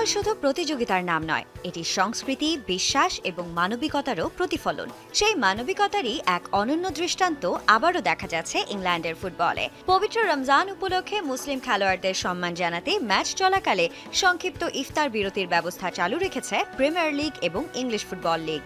Football শুধু প্রতিযোগিতার নাম নয়, এটি সংস্কৃতি, বিশ্বাস এবং মানবিকতারও প্রতিফলন। সেই মানবিকতারই এক অনন্য দৃষ্টান্ত আবারও দেখা যাচ্ছে ইংল্যান্ডের ফুটবলে। পবিত্র রমজান উপলক্ষে মুসলিম খেলোয়াড়দের সম্মান জানাতে ম্যাচ চলাকালে সংক্ষিপ্ত ইফতার বিরতির ব্যবস্থা চালু রেখেছে প্রিমিয়ার লিগ এবং ইংলিশ ফুটবল লিগ।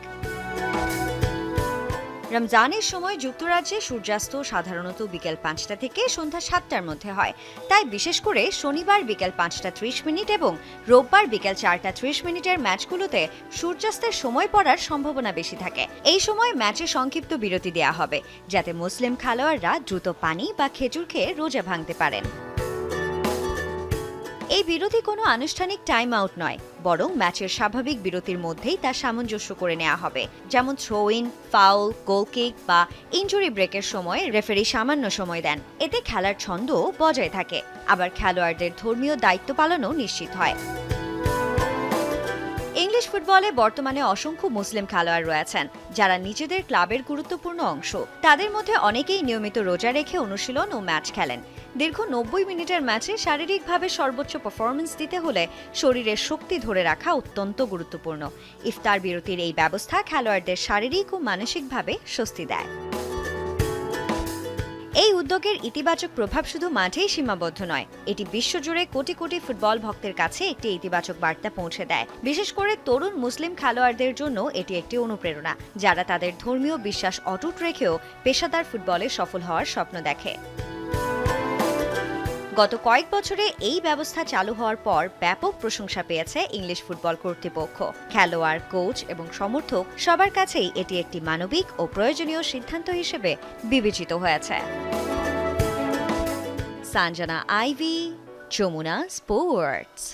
রমজানের সময় যুক্তরাজ্যে সূর্যাস্ত সাধারণত বিকেল পাঁচটা থেকে সন্ধ্যা সাতটার মধ্যে হয়। তাই বিশেষ করে শনিবার বিকেল পাঁচটা ত্রিশ মিনিট এবং রোববার বিকেল চারটা ত্রিশ মিনিটের ম্যাচগুলোতে সূর্যাস্তের সময় পড়ার সম্ভাবনা বেশি থাকে। এই সময় ম্যাচে সংক্ষিপ্ত বিরতি দেওয়া হবে, যাতে মুসলিম খেলোয়াড়রা দ্রুত পানি বা খেজুর খেয়ে রোজা ভাঙতে পারেন। এই বিরতি কোনো আনুষ্ঠানিক টাইম আউট নয়, বরং ম্যাচের স্বাভাবিক বিরতির মধ্যেই তা সামঞ্জস্য করে নেওয়া হবে। যেমন throw in foul goal kick বা ইঞ্জুরি ব্রেকের সময় রেফারি সামান্য সময় দেন। এতে খেলার ছন্দও বজায় থাকে। আবার খেলোয়াড়দের ধর্মীয় দায়িত্ব পালনও নিশ্চিত হয়। ফুটবলে বর্তমানে অসংখ্য মুসলিম খেলোয়াড় রয়েছেন, যারা নিজেদের ক্লাবের গুরুত্বপূর্ণ অংশ। তাদের মধ্যে অনেকেই নিয়মিত রোজা রেখে অনুশীলন ও ম্যাচ খেলেন। দীর্ঘ নব্বই মিনিটের ম্যাচে শারীরিকভাবে সর্বোচ্চ পারফরমেন্স দিতে হলে শরীরের শক্তি ধরে রাখা অত্যন্ত গুরুত্বপূর্ণ। ইফতার বিরতির এই ব্যবস্থা খেলোয়াড়দের শারীরিক ও মানসিকভাবে স্বস্তি দেয়। এই উদ্যোগের ইতিবাচক প্রভাব শুধু মাঠেই সীমাবদ্ধ নয়, এটি বিশ্বজুড়ে কোটি কোটি ফুটবল ভক্তের কাছে একটি ইতিবাচক বার্তা পৌঁছে দেয়। বিশেষ করে তরুণ মুসলিম খেলোয়াড়দের জন্য এটি একটি অনুপ্রেরণা, যারা তাদের ধর্মীয় বিশ্বাস অটুট রেখেও পেশাদার ফুটবলে সফল হওয়ার স্বপ্ন দেখে। গত কয়েক বছরে এই ব্যবস্থা চালু হওয়ার পর ব্যাপক প্রশংসা পেয়েছে ইংলিশ ফুটবল কর্তৃপক্ষ। খেলোয়াড়, কোচ এবং সমর্থক সবার কাছেই এটি একটি মানবিক ও প্রয়োজনীয় সিদ্ধান্ত হিসেবে বিবেচিত হয়েছে। সানজানা আইভি, যমুনা স্পোর্টস।